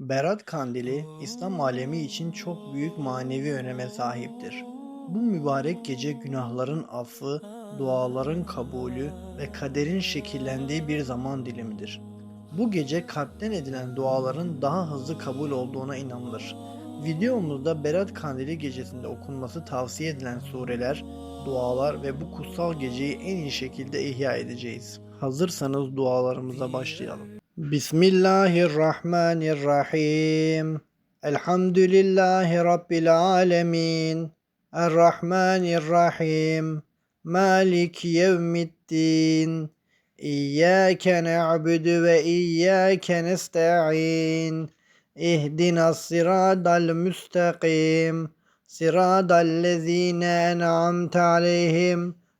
Berat Kandili, İslam alemi için çok büyük manevi öneme sahiptir. Bu mübarek gece günahların affı, duaların kabulü ve kaderin şekillendiği bir zaman dilimidir. Bu gece kalpten edilen duaların daha hızlı kabul olduğuna inanılır. Videomuzda Berat Kandili gecesinde okunması tavsiye edilen sureler, dualar ve bu kutsal geceyi en iyi şekilde ihya edeceğiz. Hazırsanız dualarımıza başlayalım. Bismillahirrahmanirrahim. Elhamdülillahi Rabbil alemin. Errahmanirrahim. Malik yevmiddin. İyyâke na'budu ve iyyâke nesta'in. İhdina sıradal müstakim. Sıradallezine en'amte aleyhim.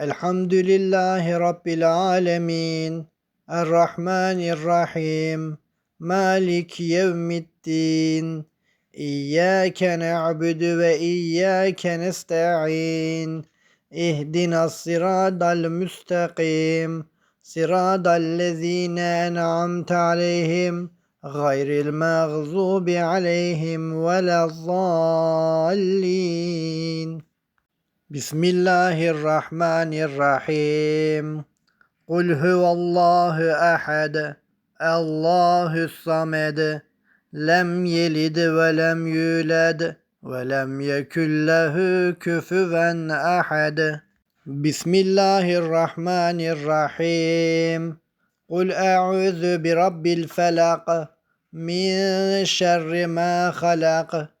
الحمد لله رب العالمين الرحمن الرحيم مالك يوم الدين إياك نعبد وإياك نستعين اهدنا الصراط المستقيم صراط الذين أنعمت عليهم غير المغضوب عليهم ولا الضالين Bismillahirrahmanirrahim. Kul huvallahu ahad. Allahu samed. Lem yelid ve lem yulad. Ve lem yekun lehu küfüven ahad. Bismillahirrahmanirrahim. Kul e'udhu bi rabbil felak. Min şerri ma halak.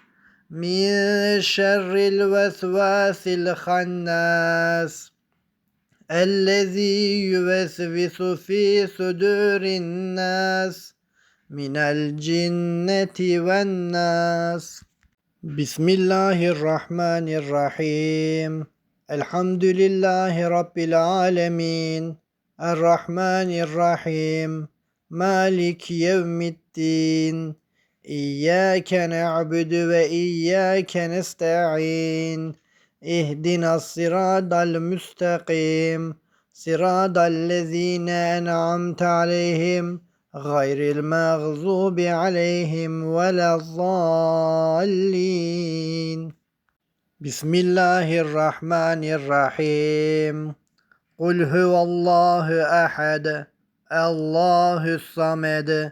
min şerril vesvasil hannas ellezî yüvesvisu fî sudûrin nas minel cinneti ven nas Bismillahirrahmanirrahim. Elhamdülillahi Rabbil alemin. Errahmanirrahim. Malik yevmiddin. İyyâke ne'budu ve iyyâke nesta'in. İhdina sıradal müstakim. Sıradal lezîne en'amte aleyhim. Gayril mağzubi aleyhim ve lezzallin. Bismillahirrahmanirrahim. Kul huvallahu ehad. Allahu samed.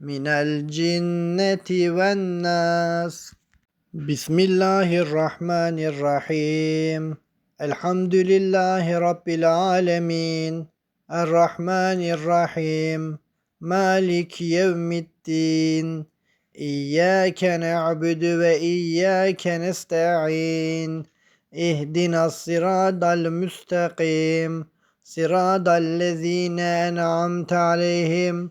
من الجنة والناس بسم الله الرحمن الرحيم الحمد لله رب العالمين الرحمن الرحيم مالك يوم الدين إياك نعبد وإياك نستعين اهدنا الصراط المستقيم صراط الذين أنعمت عليهم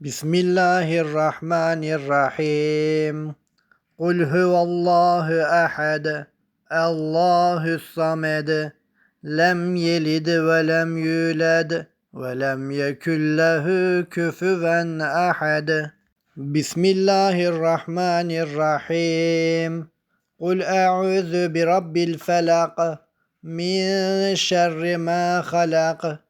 Bismillahirrahmanirrahim. Kul huvallahu ahad. Allahu samed. Lem yelid ve lem yulad ve lem yekun lehu küfüven ahad. Bismillahirrahmanirrahim. Kul e'udhu bi rabbil felak min şerri ma halak.